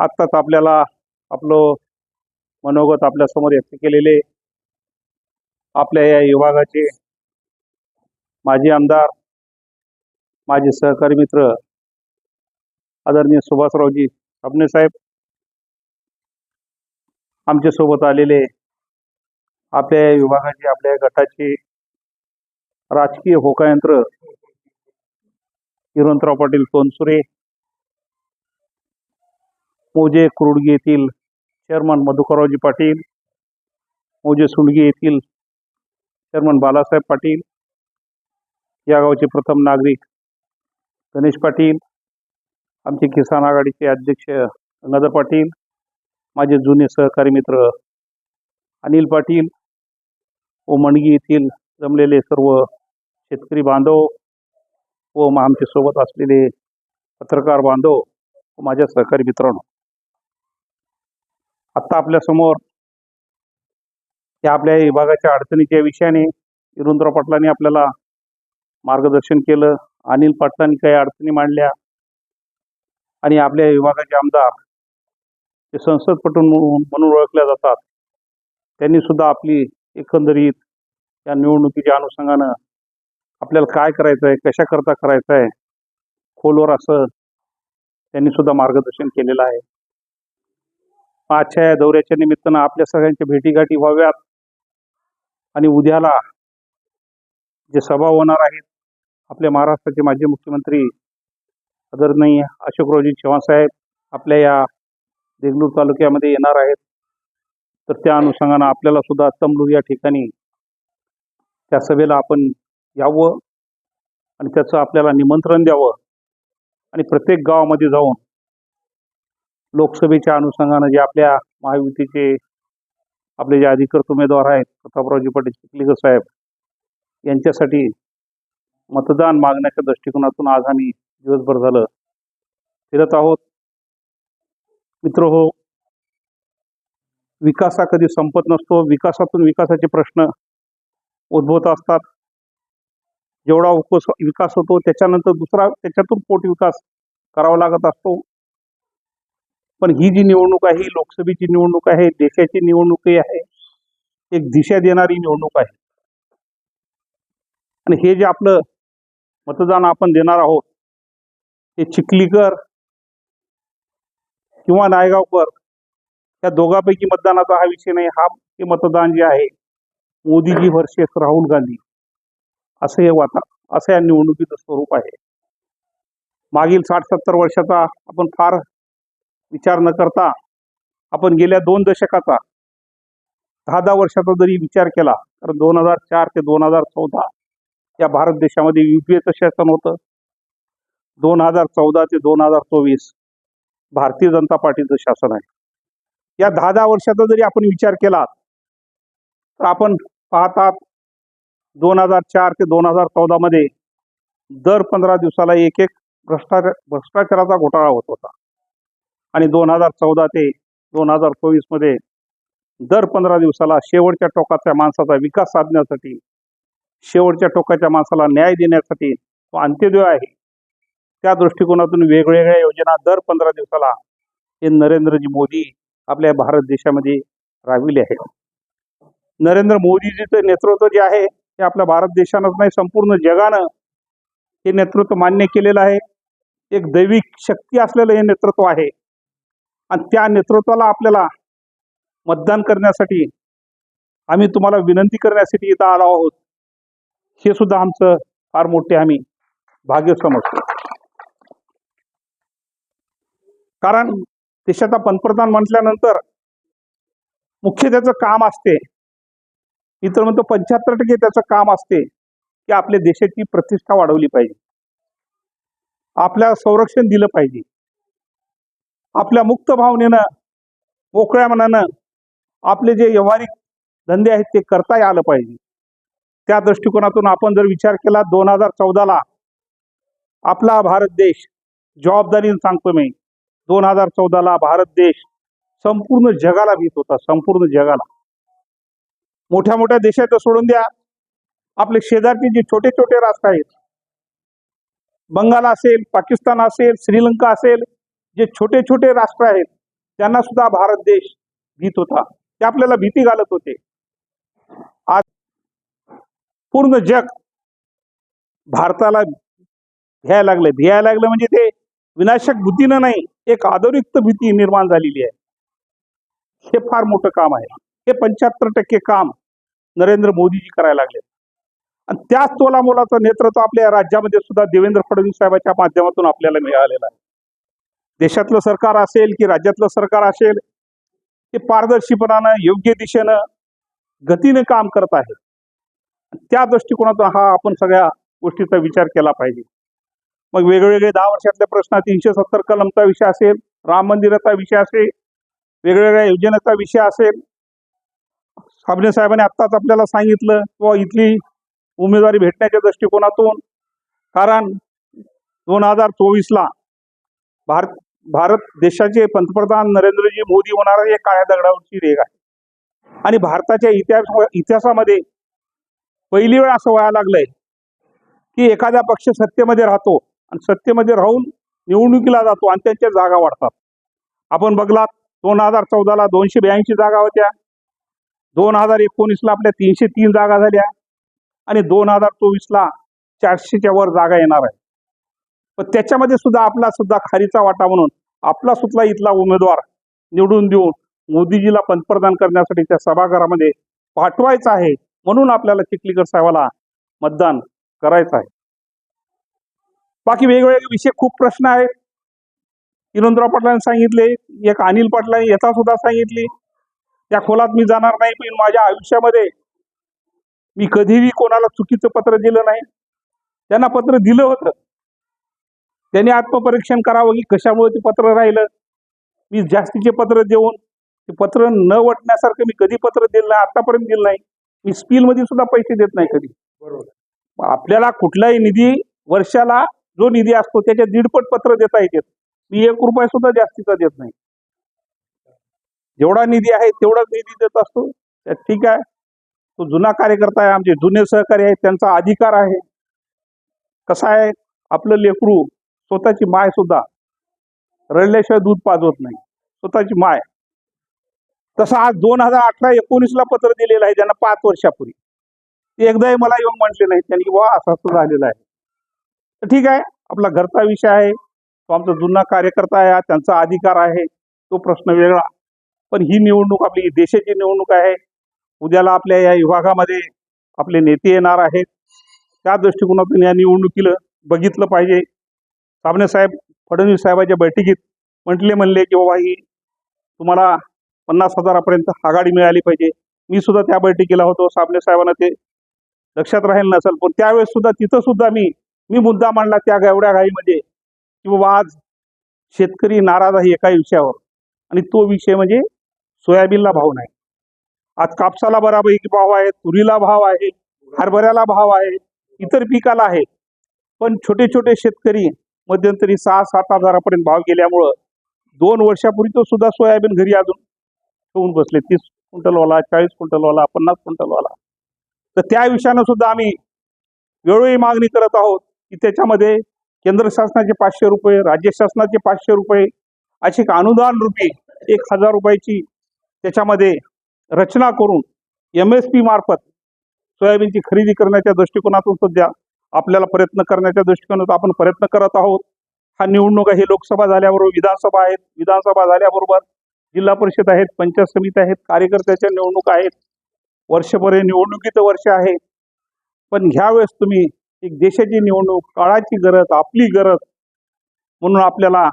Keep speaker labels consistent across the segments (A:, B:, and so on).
A: आत्ताच आपल्याला आपलं मनोगत आपल्यासमोर व्यक्त केलेले आपल्या या विभागाचे माजी आमदार माझे सहकारी मित्र आदरणीय सुभाषरावजी साबणे साहेब आमच्यासोबत आलेले आपल्या या विभागाचे आपल्या या गटाचे राजकीय होकायंत्र हिरवंतराव पाटील सोनसुरे मोजे कुरुडगी येथील चेअरमन मधुकररावजी पाटील मोजे सुंडगी येथील चेअरमन बालासाहेब पाटील या गावचे प्रथम नागरिक गणेश पाटील आमचे किसान आघाडीचे अध्यक्ष गंगाधर पाटील माझे जुने सहकारी मित्र अनिल पाटील व मंडगी येथील जमलेले सर्व शेतकरी बांधव व म- आमच्यासोबत असलेले पत्रकार बांधव व माझ्या सहकारी मित्रांनो. आत्ता आपल्यासमोर या आपल्या विभागाच्या अडचणीच्या विषयाने विरुंद्र पाटलांनी आपल्याला मार्गदर्शन केलं. अनिल पाटलांनी काही अडचणी मांडल्या. आणि आपल्या विभागाचे आमदार जे संसदपटू म्हणून म्हणून ओळखल्या जातात. त्यांनी सुद्धा आपली एकंदरीत या निवडणुकीच्या अनुषंगानं आपल्याला काय करायचं आहे कशाकरता करायचं आहे खोलवर असं त्यांनी सुद्धा मार्गदर्शन केलेलं आहे. आजच्या या दौऱ्याच्या निमित्तानं आपल्या सगळ्यांच्या भेटीगाठी व्हाव्यात. आणि उद्याला जे सभा होणार आहेत आपल्या महाराष्ट्राचे माजी मुख्यमंत्री आदरणीय अशोकरावजी चव्हाण साहेब आपल्या या देगलूर तालुक्यामध्ये येणार आहेत. तर त्या अनुषंगानं आपल्याला सुद्धा तमलूर या ठिकाणी त्या सभेला आपण यावं आणि त्याचं आपल्याला निमंत्रण द्यावं आणि प्रत्येक गावामध्ये जाऊन लोकसभेच्या अनुषंगानं जे आपल्या महायुतीचे आपले जे अधिकृत उमेदवार आहेत प्रतापरावजी पाटील चिखलीकर साहेब यांच्यासाठी मतदान मागण्याच्या दृष्टिकोनातून आज आम्ही दिवसभर झालं. फिरत आहोत. मित्र हो विकास हा कधी संपत नसतो. विकासातून विकासाचे प्रश्न उद्भवत असतात. जेवढा उपस विकास होतो त्याच्यानंतर दुसरा त्याच्यातून पोट विकास करावा लागत असतो. पण ही जी निवडणूक आहे ही लोकसभेची निवडणूक आहे देशाची निवडणूकही आहे एक दिशा देणारी निवडणूक आहे. आणि हे जे आपलं मतदान आपण देणार आहोत हे चिखलीकर किंवा नायगावकर या दोघांपैकी मतदानाचा हा विषय नाही हा हे मतदान जे आहे मोदीजी वर्सेस राहुल गांधी असं हे वाता असं या निवडणुकीचं स्वरूप आहे. मागील साठ सत्तर वर्षाचा आपण फार विचार न करता आपण गेल्या दोन दशकाचा दहा दहा वर्षाचा जरी विचार केला तर दोन हजार चार ते दोन हजार चौदा या भारत देशामध्ये युपीएचं शासन होतं. दोन हजार चौदा ते दोन हजार चोवीस भारतीय जनता पार्टीचं शासन आहे. या दहा दहा वर्षाचा जरी आपण विचार केला तर आपण पाहतात दोन हजार चार ते दोन हजार चौदामध्ये दर पंधरा दिवसाला एक एक भ्रष्टाचार भ्रष्टाचाराचा घोटाळा होत होता. आणि दोन हजार चौदा ते दोन हजार चोवीसमध्ये दर पंधरा दिवसाला शेवटच्या टोकाच्या माणसाचा विकास साधण्यासाठी शेवटच्या टोकाच्या माणसाला न्याय देण्यासाठी तो अंत्योदय आहे. त्या दृष्टिकोनातून वेगवेगळ्या योजना दर पंधरा दिवसाला हे नरेंद्रजी मोदी आपल्या भारत देशामध्ये राबविले आहेत. नरेंद्र मोदीजीचं नेतृत्व जे आहे ते आपल्या भारत देशानंच नाही संपूर्ण जगानं हे नेतृत्व मान्य केलेलं आहे. एक दैविक शक्ती असलेलं हे नेतृत्व आहे. आणि त्या नेतृत्वाला आपल्याला मतदान करण्यासाठी आम्ही तुम्हाला विनंती करण्यासाठी इथं आलो आहोत. हे सुद्धा आमचं फार मोठे आम्ही भाग्य समजतो. कारण देशाचा पंतप्रधान म्हटल्यानंतर मुख्य त्याचं काम असते. मी तर म्हणतो पंच्याहत्तर टक्के त्याचं काम असते की आपल्या देशाची प्रतिष्ठा वाढवली पाहिजे. आपल्याला संरक्षण दिलं पाहिजे. आपल्या मुक्त भावनेनं मोकळ्या मनानं आपले जे व्यवहारिक धंदे आहेत ते करता आलं पाहिजे. त्या दृष्टिकोनातून आपण जर विचार केला दोन हजार चौदाला आपला भारत देश जबाबदारीनं सांगतो मी. दोन हजार चौदाला भारत देश संपूर्ण जगाला भीत होता संपूर्ण जगाला. मोठ्या मोठ्या देशाचं सोडून द्या. आपले शेजारचे जे छोटे छोटे राष्ट्र आहेत बंगाल असेल पाकिस्तान असेल श्रीलंका असेल जे छोटे छोटे राष्ट्र आहेत त्यांना सुद्धा भारत देश भीत होता. ते आपल्याला भीती घालत होते. आज पूर्ण जग भारताला भ्यायला लागलं भियायला लागलं म्हणजे ते विनाशक बुद्धीनं नाही एक आदरयुक्त भीती निर्माण झालेली आहे. हे फार मोठं काम आहे. हे पंच्याहत्तर टक्के काम नरेंद्र मोदीजी करायला लागले आणि त्याच तोलामोलाचं नेतृत्व आपल्या राज्यामध्ये सुद्धा देवेंद्र फडणवीस साहेबांच्या माध्यमातून आपल्याला मिळालेलं आहे. देशातलं सरकार असेल की राज्यातलं सरकार असेल ते पारदर्शीपणानं योग्य दिशेनं गतीने काम करत आहे त्या दृष्टिकोनातून हा आपण सगळ्या गोष्टीचा विचार केला पाहिजे. मग वेगवेगळे दहा वर्षातले प्रश्न तीनशे सत्तर कलमचा विषय असेल राम मंदिराचा विषय असेल वेगवेगळ्या योजनेचा विषय असेल. साबणे साहेबांनी आत्ताच आपल्याला सांगितलं किंवा इथली उमेदवारी भेटण्याच्या दृष्टिकोनातून. कारण दोन हजार चोवीसला भारत भारत देशाचे पंतप्रधान नरेंद्रजी मोदी होणार हे काळ्या दगडावरची रेग आहे. आणि भारताच्या इतिहास इतिहासामध्ये पहिली वेळ असं व्हायला लागलंय की एखादा पक्ष सत्तेमध्ये राहतो आणि सत्तेमध्ये राहून निवडणुकीला जातो आणि त्यांच्या जागा वाढतात. आपण बघलात दोन हजार चौदाला दोनशे ब्याऐंशी जागा होत्या. दोन हजार एकोणीसला आपल्या तीनशे तीन जागा झाल्या. आणि दोन हजार चोवीसला चारशेच्या वर जागा येणार आहे. पण त्याच्यामध्ये सुद्धा आपला सुद्धा खारीचा वाटा म्हणून आपला सुद्धा इथला उमेदवार निवडून देऊन मोदीजीला पंतप्रधान करण्यासाठी त्या सभागृहामध्ये पाठवायचं आहे म्हणून आपल्याला चिखलीकर साहेबाला मतदान करायचं आहे. बाकी वेगवेगळे विषय खूप प्रश्न आहेत. विनोदराव पाटलांनी सांगितले एक अनिल पाटलांनी याचा सुद्धा सांगितली. त्या खोलात मी जाणार नाही पण माझ्या आयुष्यामध्ये मी कधीही कोणाला चुकीचं पत्र दिलं नाही. त्यांना पत्र दिलं होतं. त्यांनी आत्मपरीक्षण करावं की कशामुळे ते पत्र राहिलं? मी जास्तीचे पत्र देऊन ते पत्र न वटण्यासारखं मी कधी पत्र दिलं नाही आतापर्यंत दिलं नाही. मी स्पीलमध्ये सुद्धा पैसे देत नाही कधी. बरोबर. आपल्याला कुठलाही निधी वर्षाला जो निधी असतो त्याच्या दीडपट पत्र देता येतात मी एक रुपया सुद्धा जास्तीचा देत नाही. जेवढा निधी आहे तेवढाच निधी देत असतो. ठीक आहे. तो जुना कार्यकर्ता आहे आमचे जुने सहकारी आहेत त्यांचा अधिकार आहे. कसं आहे? आपलं लेकरू स्वतःची माय सुद्धा रडल्याशिवाय दूध पाजवत नाही. स्वतःची माय. तसं आज दोन हजार अठरा एकोणीसला पत्र दिलेलं आहे त्यांना पाच वर्षापूर्वी. ते एकदाही मला येऊन म्हटले नाही. त्यांनी वा असं असं झालेलं आहे. तर ठीक आहे. आपला घरचा विषय आहे. तो आमचा जुना कार्यकर्ता आहे. त्यांचा अधिकार आहे. तो प्रश्न वेगळा. पण ही निवडणूक आपली देशाची निवडणूक आहे. उद्याला आपल्या या विभागामध्ये आपले नेते येणार आहेत. त्या दृष्टिकोनातून या निवडणुकीला बघितलं पाहिजे. साबणे साहेब फडणवीस साहेबाच्या बैठकीत म्हटले म्हणले की बाबा ही तुम्हाला पन्नास हजारापर्यंत आघाडी मिळाली पाहिजे. मी सुद्धा त्या बैठकीला होतो. साबणे साहेबांना ते लक्षात राहील नसेल. पण त्यावेळेस सुद्धा तिथं सुद्धा मी मी मुद्दा मांडला त्या एवढ्या घाईमध्ये की बाबा आज शेतकरी नाराज आहे एका विषयावर. आणि तो विषय म्हणजे सोयाबीनला भाव नाही. आज कापसाला बराबरी भाव आहे तुरीला भाव आहे हरभऱ्याला भाव आहे इतर पिकाला आहे. पण छोटे छोटे शेतकरी मध्यंतरी सहा सात हजारापर्यंत भाव गेल्यामुळं दोन वर्षापूर्वी तो सुद्धा सोयाबीन घरी अजून ठेवून बसले. तीस क्विंटलवाला चाळीस क्विंटलवाला पन्नास क्विंटलवाला. तर त्या विषयानं सुद्धा आम्ही वेळोवेळी मागणी करत आहोत की त्याच्यामध्ये केंद्र शासनाचे पाचशे रुपये राज्य शासनाचे पाचशे रुपये अशी एक अनुदान रुपी एक हजार रुपयाची त्याच्यामध्ये रचना करून एम एस पी मार्फत सोयाबीनची खरेदी करण्याच्या दृष्टिकोनातून सध्या आपल्याला प्रयत्न करण्याच्या दृष्टिकोनातून आपण प्रयत्न करत आहोत. हा निवडणुका ही लोकसभा झाल्याबरोबर विधानसभा आहेत. विधानसभा झाल्याबरोबर जिल्हा परिषद आहेत पंचायत समिती आहेत कार्यकर्त्याच्या निवडणुका आहेत. वर्षभर हे निवडणुकीचं वर्ष आहे. पण ह्यावेळेस तुम्ही एक देशाची निवडणूक काळाची गरज आपली गरज म्हणून आपल्याला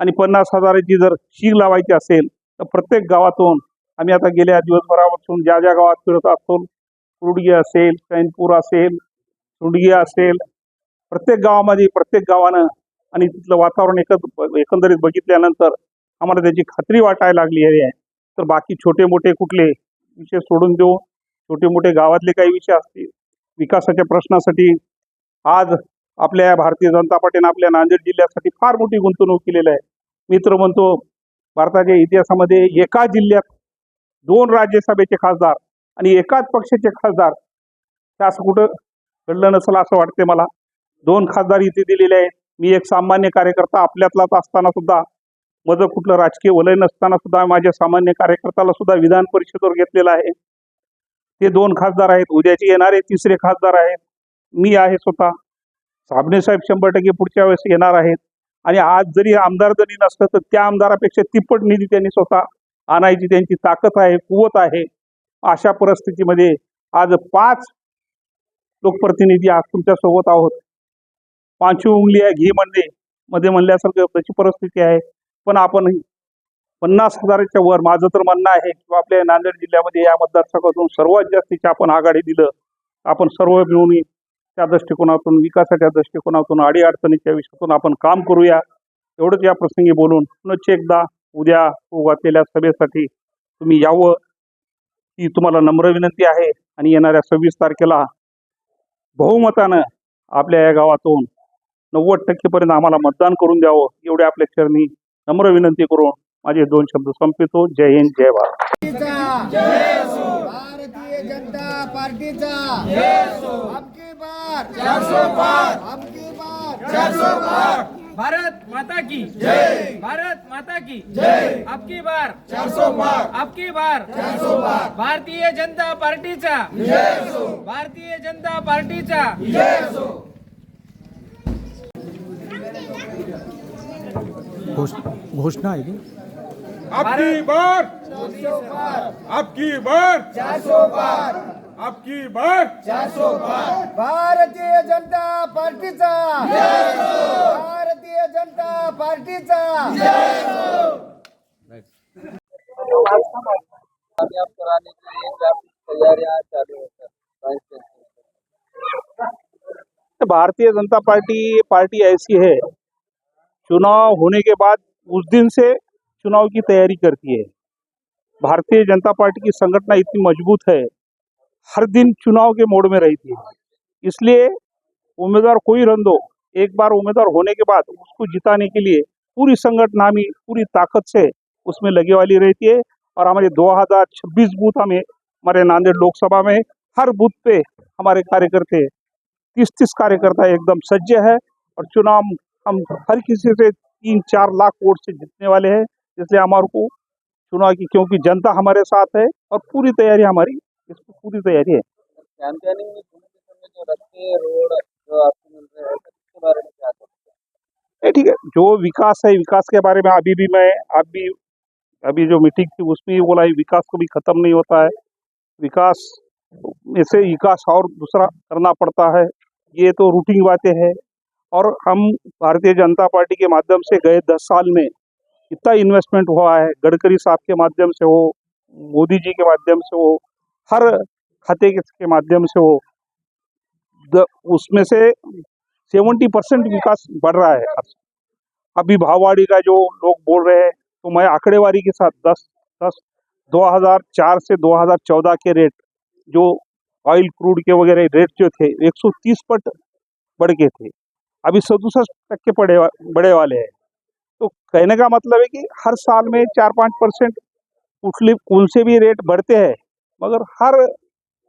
A: आणि पन्नास हजाराची जर शीग लावायची असेल तर प्रत्येक गावातून आम्ही आता गेल्या दिवसभरापासून ज्या ज्या गावात फिरत असतो कुरुडगी असेल सैनपूर असेल सुंडगी असेल प्रत्येक गावामध्ये प्रत्येक गावानं आणि तिथलं वातावरण एकत्र एकंदरीत बघितल्यानंतर आम्हाला त्याची खात्री वाटायला लागली आहे. तर बाकी छोटे मोठे कुठले विषय सोडून देऊ? छोटे मोठे गावातले काही विषय असतील? विकासाच्या प्रश्नासाठी आज आपल्या भारतीय जनता पार्टीनं आपल्या नांदेड जिल्ह्यासाठी फार मोठी गुंतवणूक केलेली आहे. मित्र म्हणतो भारताच्या इतिहासामध्ये एका जिल्ह्यात दोन राज्यसभेचे खासदार आणि एकाच पक्षाचे खासदार हे असं कुठं घडलं नसेल असं वाटते मला. दोन खासदार इथे दिलेले आहेत. मी एक सामान्य कार्यकर्ता आपल्यातलाच असताना सुद्धा माझं कुठलं राजकीय वलय नसताना सुद्धा माझ्या सामान्य कार्यकर्त्याला सुद्धा विधान परिषदेवर घेतलेलं आहे. ते दोन खासदार आहेत. उद्याचे येणारे तिसरे खासदार आहेत. मी आहे स्वतः. साबणे साहेब शंभर टक्के पुढच्या वेळेस येणार आहेत. आणि आज जरी आमदार जरी नसतं तर त्या आमदारापेक्षा तिप्पट निधी त्यांनी स्वतः आणायची त्यांची ताकद आहे कुवत आहे. अशा परिस्थितीमध्ये आज पाच लोकप्रतिनिधी आज तुमच्यासोबत आहोत. पाचवी उंगली आहे घी म्हणणे. मध्ये म्हणल्यासारखं त्याची परिस्थिती आहे. पण आपण पन्नास हजाराच्या वर माझं तर म्हणणं आहे किंवा आपल्या नांदेड जिल्ह्यामध्ये या मतदारसंघातून सर्वात जास्तीचे आपण आघाडी दिलं आपण सर्व मिळून त्या दृष्टिकोनातून विकासाच्या दृष्टिकोनातून अडीअडचणीच्या विषयातून आपण काम करूया. एवढंच या प्रसंगी बोलून पुनश्च एकदा उद्या उगातलेल्या सभेसाठी तुम्ही यावं ही तुम्हाला नम्र विनंती आहे. आणि येणाऱ्या सव्वीस तारखेला बहुमतानं आपल्या या गावातून नव्वद टक्केपर्यंत आम्हाला मतदान करून द्यावं एवढे आपल्या चरणी नम्र विनंती करून माझे दोन शब्द संपितो जय हिंद जय भारत.
B: भारतीय जनता पार्टीचा. बार बार
C: भारत माता की। जय। भारत माता की। जय। आपकी बार। चार सौ बार। आपकी बार। चार सौ बार। भारतीय जनता पार्टीचा। भारतीय जनता पार्टीचा।
D: घोष- घोषणा आहे की?
E: आपकी बार। आपकी बार। आपकी बार।
B: भारतीय जनता पार्टीचा। भारतीय जनता पार्टीचा.
F: कामयाब कराने के लिए तैयारियाँ चालू
A: भारतीय जनता पार्टी पार्टी ऐसी है, चुनाव होने के बाद उस दिन से चुनाव की तैयारी करती है। भारतीय जनता पार्टी की संगठना इतनी मज़बूत है, हर दिन चुनाव के मोड में रहती है। इसलिए उम्मीदवार कोई रन दो एक बार उम्मीदवार होने के बाद उसको जिताने के लिए पूरी संगठन हमें पूरी ताकत से उसमें लगे वाली रहती है। और हमारे 2026 बूथ हमें, हमारे नांदेड़ लोकसभा में हर बूथ पे हमारे कार्यकर्ते तीस तीस कार्यकर्ता एकदम सज्ज है। और चुनाव हम हर किसी से तीन चार लाख वोट से जीतने वाले हैं, इसलिए हमारे को चुनाव की, क्योंकि जनता हमारे साथ है और पूरी तैयारी हमारी, इसकी पूरी तैयारी है
F: कैंपेनिंग में घूमते समय जो रास्ते रोड जो आपको मिल रहे हैं सर, इसके बारे में क्या कहते हैं
A: नहीं ठीक है जो विकास है विकास के बारे में अभी भी मैं अभी अभी जो मीटिंग थी उसमें भी बोला है, विकास भी खत्म नहीं होता है। विकास में से विकास और दूसरा करना पड़ता है। ये तो रूटीन बातें हैं। और हम भारतीय जनता पार्टी के माध्यम से गए दस साल में इतना इन्वेस्टमेंट हुआ है। गडकरी साहब के माध्यम से हो मोदी जी के माध्यम से हो हर खाते के के माध्यम से हो उसमें से सेवेंटी परसेंट विकास बढ़ रहा है। अभी भाववाड़ी का जो लोग बोल रहे हैं तो मैं आंकड़ेवारी के साथ दस दस 2004 से 2014 के रेट जो ऑयल क्रूड के वगैरह रेट जो थे 130 पट बढ़ गए थे। अभी सदुसठ टक्के पड़े वा- बढ़े वाले हैं। तो कहने का मतलब है कि हर साल में चार पाँच परसेंट उठली उनसे भी रेट बढ़ते हैं, मगर हर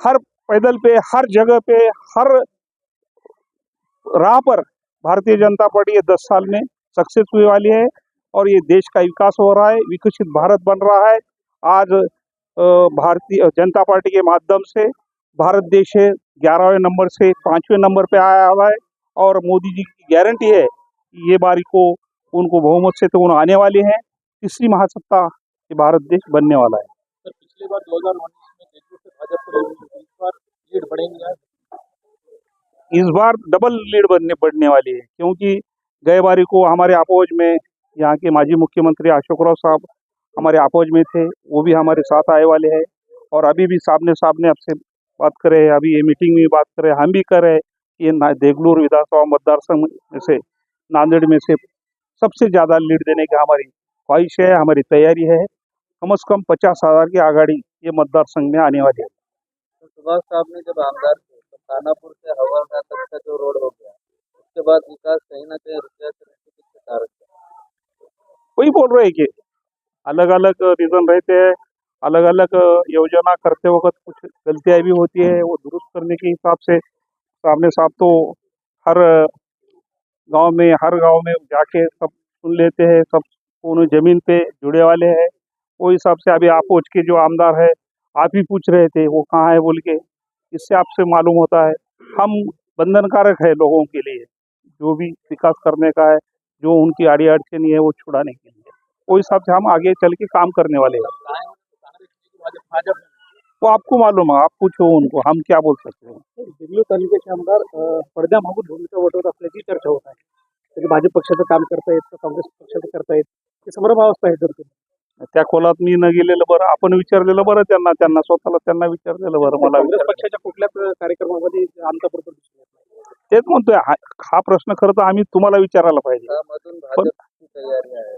A: हर पैदल पे, हर जगह पे, हर राह पर भारतीय जनता पार्टी दस साल में सक्सेस हुई वाली है और ये देश का विकास हो रहा है विकसित भारत बन रहा है। आज भारतीय जनता पार्टी के माध्यम से भारत देश है ग्यारहवें नंबर से पाँचवें नंबर पे आया हुआ है और मोदी जी की गारंटी है कि ये बारी को उनको बहुमत से तो उन्हें आने वाले हैं। तीसरी महासत्ता ये भारत देश बनने वाला है।
F: सर पिछली बार 2019 में दिल्ली से लीड मिली इस बार लीड बढ़ेंगी आज?
A: इस बार डबल लीड बनने बढ़ने वाली है क्योंकि गए बारी को हमारे अपोज में, यहाँ के माजी मुख्यमंत्री अशोक राव साहब हमारे अपोज में थे, वो भी हमारे साथ आए वाले हैं। और अभी भी सामने सामने आपसे बात करे अभी ये मीटिंग में बात करे हम भी कर ये देगलूर विधानसभा मतदार संघ में से, नांदेड़ में से सबसे ज़्यादा लीड देने की हमारी ख्वाहिश है, हमारी तैयारी है। कम अज कम पचास हज़ार की आगाड़ी ये मतदार संघ में आने वाली है।
F: तो सुभाष साहब ने जब आमदार तो खानापुर से तक का जो रोड हो गया उसके बाद विकास कहीं ना कहीं इसके कारण?
A: वही बोल रहे हैं कि अलग अलग रीजन रहते हैं अलग अलग योजना करते वक्त कुछ गलतियाँ भी होती है, वो दुरुस्त करने के हिसाब से सामने साहब तो हर गाँव में, हर गाँव में जाके सब सुन लेते हैं, सब कौन ज़मीन पे जुड़े वाले हैं। वो हिसाब से अभी आपोच के जो आमदार है, आप ही पूछ रहे थे, वो कहाँ है बोल के, इससे आपसे मालूम होता है। हम बंधनकारक है लोगों के लिए। जो भी विकास करने का है, जो उनकी आड़ी अड़चनी है, वो छुड़ाने के लिए। वो हिसाब से हम आगे चल के काम करने वाले हैं। वो आपको मालूम है, आप पूछो उनको, हम क्या बोल सकते हैं?
G: देगलूर तालुक्याचे आमदार असल्याची चर्चा होत आहे भाजप पक्षाचं काम करतायत काँग्रेस पक्षाचं करतायत ही। संभ्रमावस्था आहे तर
A: त्या खोलात मी न गेलेलं बरं आपण विचारलेलं बरं त्यांना त्यांना स्वतःला त्यांना विचारलेलं बरं मला
G: काँग्रेस. पक्षाच्या कुठल्याच कार्यक्रमामध्ये आमचा बरोबर दिसून येत नाही.
A: तेच म्हणतोय हा हा प्रश्न खरं तर आम्ही तुम्हाला विचारायला पाहिजे.
F: त्यामधून भाजपची तयारी आहे.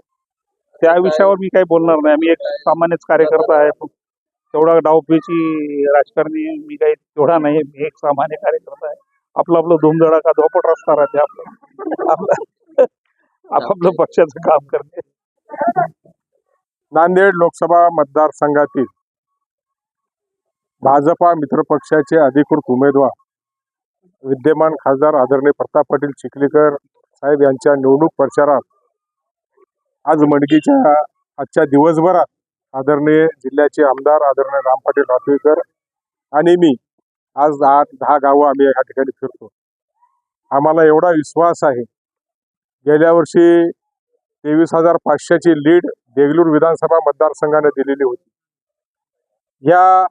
A: त्या विषयावर मी काही बोलणार नाही मी एक सामान्यच कार्यकर्ता आहे. तेवढा डावपेची राजकारणी मी काही तेवढा नाही मी एक सामान्य कार्यकर्ता आहे. आपलं आपलं धुमधडाका धोपट रस्ता राहते आपलं. आपलं आपापलं पक्षाचं काम करते
E: नांदेड लोकसभा मतदारसंघातील भाजपा मित्रपक्षाचे अधिकृत उमेदवार विद्यमान खासदार आदरणीय प्रताप पाटील चिखलीकर साहेब यांच्या निवडणूक प्रचारात आज मंडकीच्या आजच्या दिवसभरात आदरणीय जिल्ह्याचे आमदार आदरणीय राम पाटील रातवेकर आणि मी आज दहा दहा गावं आम्ही या ठिकाणी फिरतो. आम्हाला एवढा विश्वास आहे. गेल्या वर्षी तेवीस हजार पाचशेची लीड देगलूर विधानसभा मतदारसंघाने दिलेली होती. या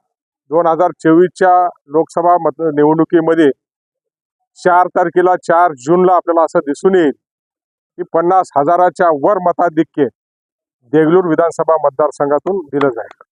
E: दोन हजार चोवीसच्या लोकसभा मत निवडणुकीमध्ये चार तारखेला चार जूनला आपल्याला असं दिसून येईल की पन्नास हजाराच्या वर मताधिक्य देगलूर विधानसभा मतदारसंघातून दिलं जाईल.